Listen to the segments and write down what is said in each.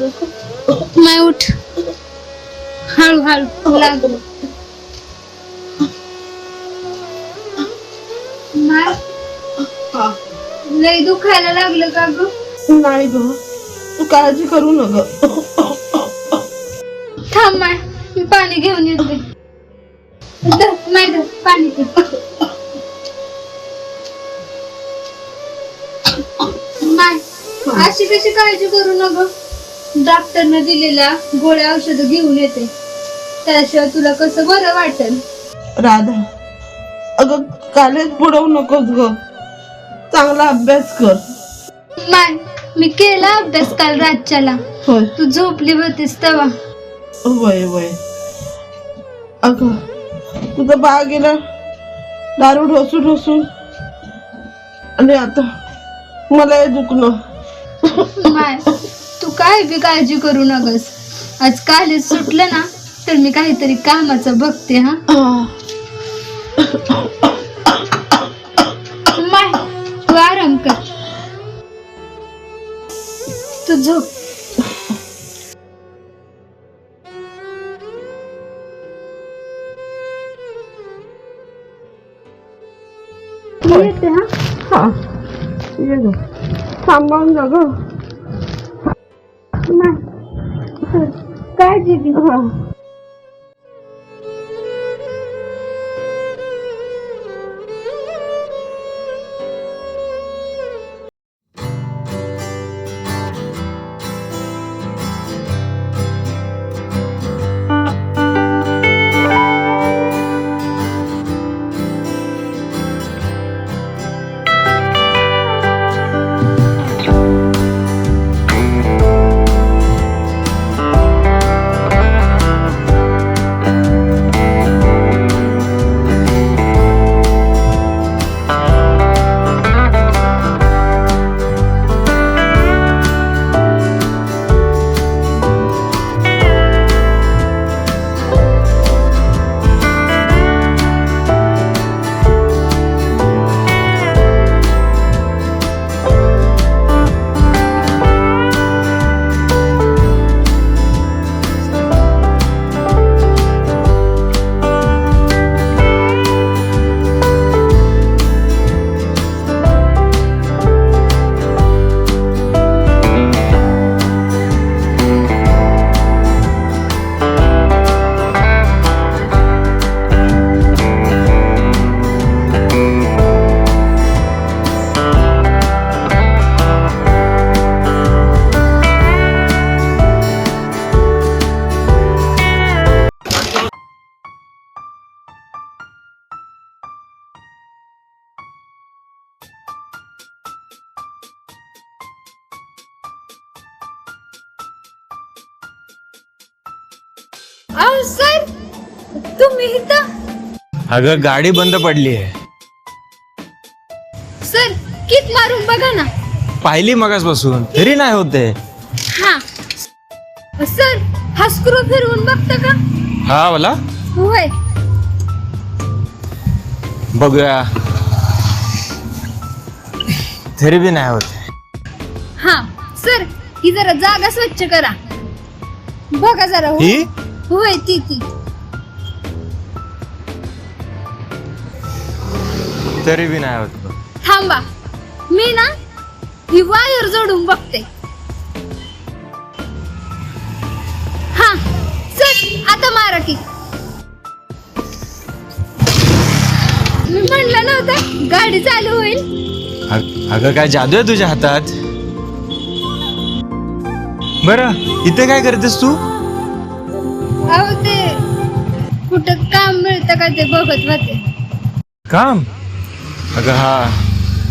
माय उठ. हळू हळू लागलो माय लय दुखायला लागलं का ग? नाही ग तू काळजी करू नका थांब माय मी पाणी घेऊन येते. धर, माय धर, पाणी. माय अशी कशी काळजी करू नका डॉक्टरने दिलेल्या गोळ्या औषधं घेऊन येते. त्याशिवाय तुला कसं बरं वाटेल? राधा अगं कालेज बुडवू नकोस ग. चांगला अभ्यास कर. माय मी केला अभ्यास काल रातच्याला. होय. तू झोपली होतीस तेव्हा. वय वय अगं तुझं बाळ गेलं. दारू ढोसू ढोसून आणि आता मला हे दुखणं. माय तू काय बी काळजी करू नकस आज कॉलेज सुटलं ना तर मी काहीतरी कामाचं बघते हा? माय तू आराम कर. तू झोप. मी येते हा? हा. ये ग. सांभाळून जा ग. माय चल, काळजी घे हा तुम्ही इथं? अगं गाडी बंद पडली आहे. सर किक मारून बघा ना. पाहिली मगासपासून. तरी नाही होते हा. सर हा स्क्रू फिरवून बघता का? हा मला होय. बघूया. तरी बी नाही होते. हा सर ही जरा जागा स्वच्छ करा. बघा जरा हो. ही? होय ती ती. तरी बी नाही होत. थांबा. मी ना ही वायर जोडून बघते. हा सर आता मारा की मी म्हणलं नव्हतं गाडी चालू होईल. अग- अगं काय जादू आहे तुझ्या हातात? बर इथे काय करतेस तू? अहो ते कुठं काम मिळतं का ते बघत होते. काम? अगं हा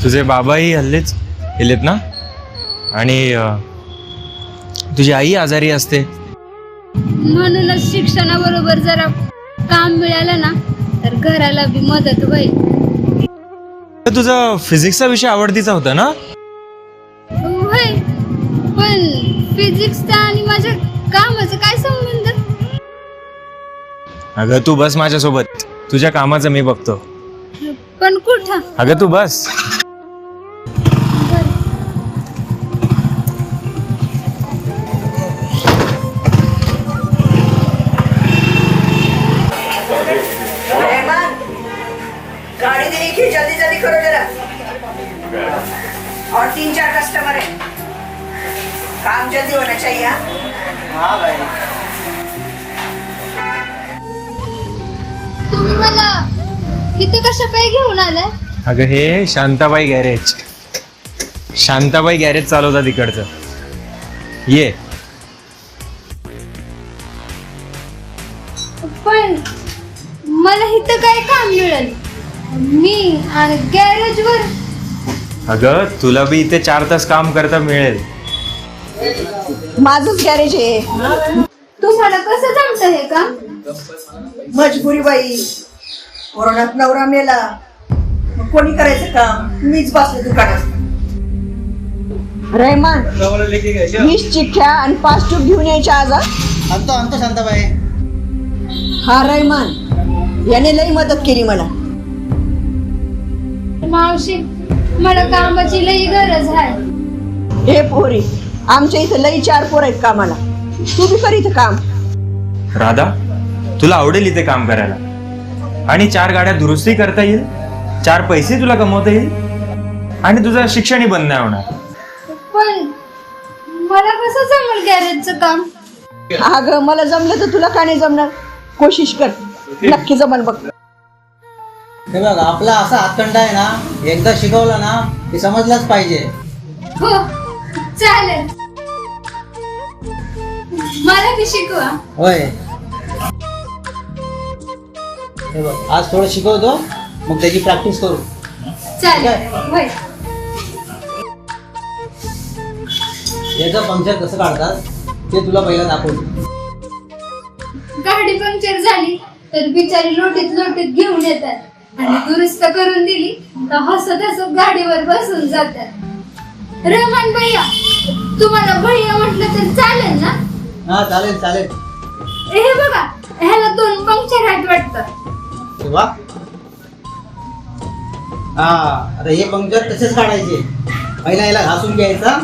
तुझे बाबाही हल्लेच गेलेत ना? आणि तुझी आई आजारी असते. म्हणूनच शिक्षणाबरोबर जरा काम मिळालं ना तर घराला बी मदत होईल. तुझा फिजिक्सचा विषय आवडतीचा होता ना? होय पण फिजिक्सचा आणि माझ्या कामाचा काय संबंध? अगं तू बस माझ्यासोबत. तुझ्या कामाचं मी बघतो. पण कुठ? अगं तू बस. गाड़ी जल्दी और तीन चार कस्टमर काम जल्दी होना चाहिए हाँ भाई मला इथे कशा पाय घेऊन आलाय? अगं हे शांताबाई गॅरेज शांताबाई गॅरेज चालवतात इकडचं. ये. पण मला इथं काय काम मिळेल? मी आणि गॅरेजवर अगं तुला बी इथे चार तास काम करता मिळेल. माझंच गॅरेज आहे. तुम्हाला कसं जमतं हे काम? मजबुरी बाई कोरोनात नवरा मेला. मग कोणी करायचं काम? मीच बसले दुकानात. रहमान वीस चिठ्ठ्या आणि पाच ट्यूब घेऊन यायच्या आज हा? आणतो आणतो शांताबाई. हा रहमान याने लई मदत केली मला. मावशी मला कामाची लई गरज आहे. हे पोरी आमच्या इथं लई चार पोर आहेत कामाला. तू बी कर इथं काम. राधा तुला आवडेल इथे काम करायला. आणि चार गाड्या दुरुस्ती करता येईल चार पैसे तुला कमवता येईल आणि तुझं शिक्षणही बंद नाही होणार. पण मला कसं जमल गॅरेजचं काम? अगं मला जमलं तर तुला का नाही जमणार? कोशिश कर. नक्की जमल बघ. हे बघ आपला असा हातखंडा आहे ना एकदा शिकवला ना ते समजलाच पाहिजे. हो चालेल. मला बी शिकवा. होय. हे बघ आज थोडं शिकवतो मग त्याची प्रॅक्टिस करू. चालेल होय. याचं पंक्चर कसं काढतात ते तुला पहिला दाखवतो. गाडी पंक्चर झाली तर बिचारी लोटीत लोटीत घेऊन येतात. आणि दुरुस्त करून दिली तर हसत हसत गाडीवर बसून जातात. रहमान भैया तुम्हाला भैया म्हटलं तर चालेल ना? हा चालेल चालेल. हे बघा ह्याला दोन पंक्चर आहेत वाटतं. बघ हा आता हे पंक्चर तसेच काढायचे. पहिला याला घासून घ्यायचा.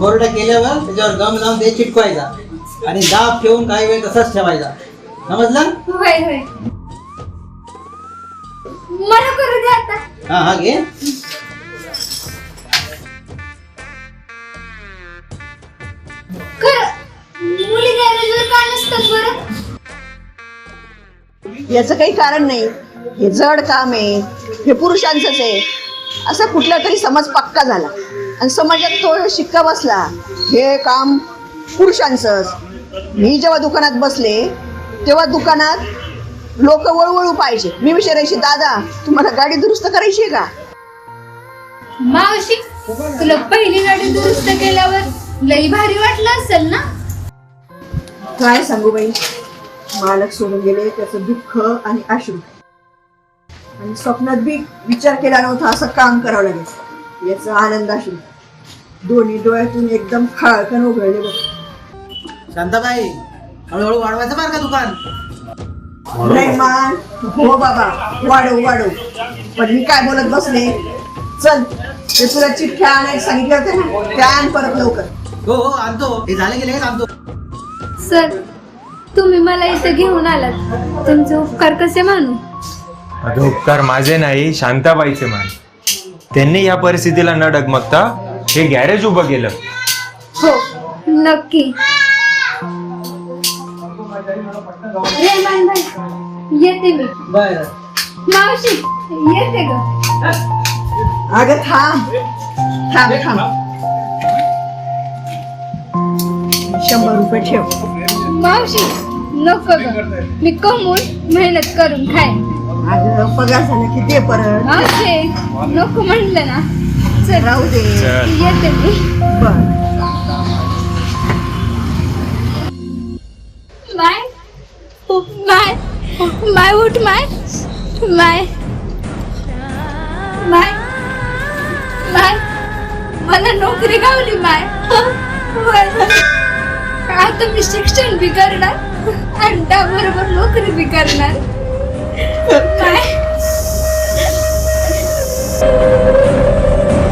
कोरडा केल्यावर त्याच्यावर गम लावून ते चिटकवायचा. आणि दाब ठेवून काही वेळ तसाच ठेवायचा. समजलं? होय होय. मला करू द्या आता. हा हा घे. याचं काही कारण नाही. हे जड काम आहे. हे पुरुषांचंच आहे. असा कुठला तरी समज पक्का झाला. आणि समाजात तो शिक्का बसला हे काम पुरुषांचंच. मी जेव्हा दुकानात बसले तेव्हा दुकानात लोक वळवळू पाहिजे. मी विचारायची दादा तुम्हाला गाडी दुरुस्त करायची आहे का? मावशी तुला पहिली गाडी दुरुस्त केल्यावर लई भारी वाटलं असेल ना? काय सांगू बाई? मालक सोडून गेले त्याचं दुःख आणि अश्रू आणि स्वप्नात बी विचार केला नव्हता असं काम करावं लागेल. याचा आनंद अश्रू दोन्ही डोळ्यातून एकदम खाळकन उघडले बघ. शांताबाई हळूहळू वाढवायचं बरं का दुकान? रेहमान हो बाबा. वाढव वाढव. पण मी काय बोलत बसले? चल ते तुला चिठ्ठ्या आणायला सांगितले होते ना? त्या आण परत लवकर. हो हो आणतो. हे झाले लगेच आणतो. सर तुम्ही मला इथं घेऊन आलात. तुमचे उपकार कसे मानू? अगं उपकार माझे नाही शांताबाईचे मान. त्यांनी या परिस्थितीला न डगमगता हे गॅरेज उभं केलं. हो नक्की. येते मी. बरं. मावशी येते ग. अगं थांब. थांब थांब. शंभर रुपये ठेव. मावशी नको ग. मी कमवून मेहनत करून खाय. अगं पगार झाला की दे परत. मावशी नको म्हटलं ना. चल राहू दे. चल येते मी. बर. माय माय माय उठ माय. माय माय माय. मला नोकरी गावली माय. आता मी शिक्षण बिघडणार. करणार आणि त्याबरोबर नोकरी बिघडणार. करणार